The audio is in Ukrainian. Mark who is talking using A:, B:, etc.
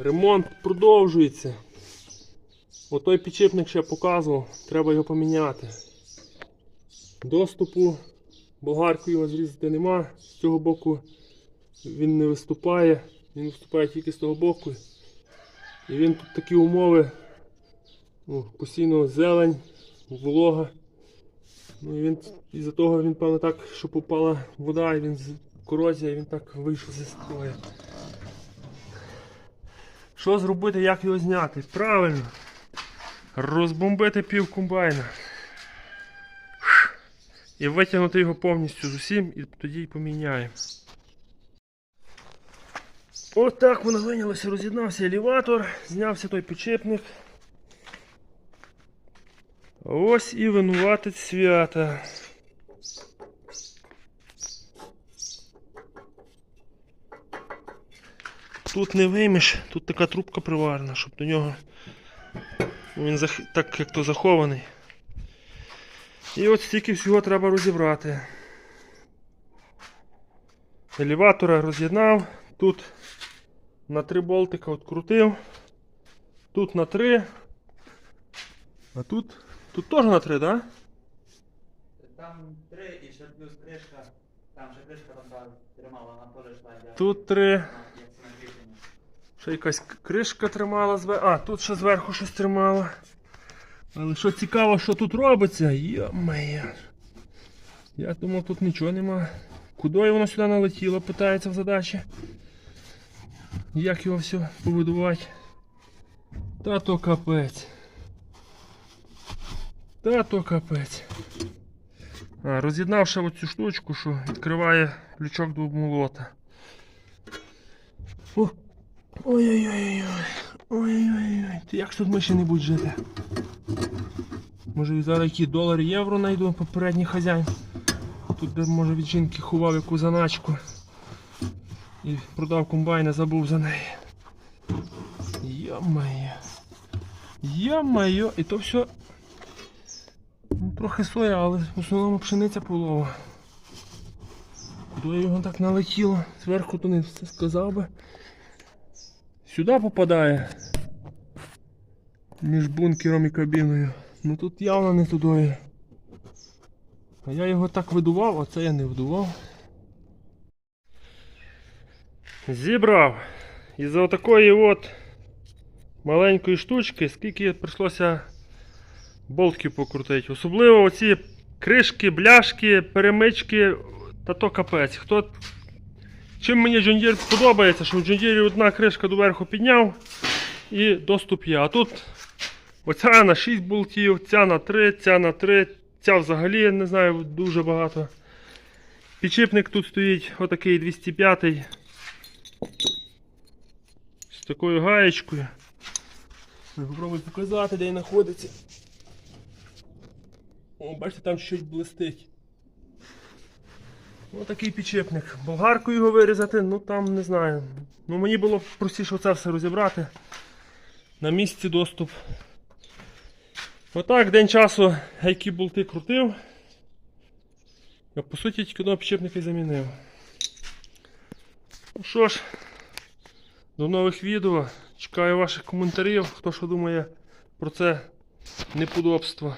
A: Ремонт продовжується. Отой підшипник ще показував, треба його поміняти. Доступу болгаркою його зрізати нема. З цього боку він не виступає, він виступає тільки з того боку. І він тут такі умови. Ну, постійно зелень, волога. Ну і він із-за того він, певно, так, що попала вода, і він корозія, і він так вийшов зі строю. Що зробити, як його зняти? Правильно. Розбомбити пів комбайна. І витягнути його повністю з усім, і тоді й поміняємо. Отак воно вийнялося, роз'єднався елеватор, знявся той підшипник. Ось і винуватець свята. Тут не виймеш, тут така трубка приварена, щоб до нього він зах... так як то захований. І от стільки всього треба розібрати. Елеватора роз'єднав, тут на три болтика відкрутив, тут на три, а тут, тут теж на три, так? Да?
B: Там три і ще плюс кришка. Там ще кришка там тримала, вона теж йшла.
A: Тут три.
B: Як це на кріплення.
A: Ще якась кришка тримала зверху. А, тут ще зверху щось тримала. Але що цікаво, що тут робиться? Йо-моє. Я думав, тут нічого нема. Куди воно сюди налетіло, питається в задачі. Як його все побудувати? Та то капець. Та то капець. А, роз'єднавши оцю штучку, що відкриває лючок до молота. О, Ой-ой-ой. Ой-ой-ой. Як ж тут ми ще не будь жити? Може і зараз які долари євро знайду попередній хазяїн. Тут де може від жінки ховав яку заначку. І продав комбайн, забув за неї. Йо-моє. І то все. Трохи соя, але в основному пшениця полова. Куди його так налетіло? Зверху то не сказав би. Сюди попадає. Між бункером і кабіною. Ну тут явно не туди. А я його так видував, а це я не вдував. Зібрав. Із-за отакої от маленької штучки, скільки прийшлося болтків покрутити. Особливо оці кришки, бляшки, перемички, та то капець. Хто Чим мені Deere подобається, що в Deere одна кришка доверху підняв і доступ є. А тут оця на 6 болтів, ця на 3, ця на 3, ця взагалі не знаю, дуже багато. Підшипник тут стоїть отакий 205 з такою гаєчкою. Попробую показати, де він знаходиться. О, бачите, там щось блистить. Ось такий підшипник. Болгаркою його вирізати, ну там не знаю. Ну мені було простіше це все розібрати. На місці доступ. Отак, день часу які болти крутив. А по суті тільки одного і замінив. Ну що ж, до нових відео. Чекаю ваших коментарів, хто що думає про це неподобство.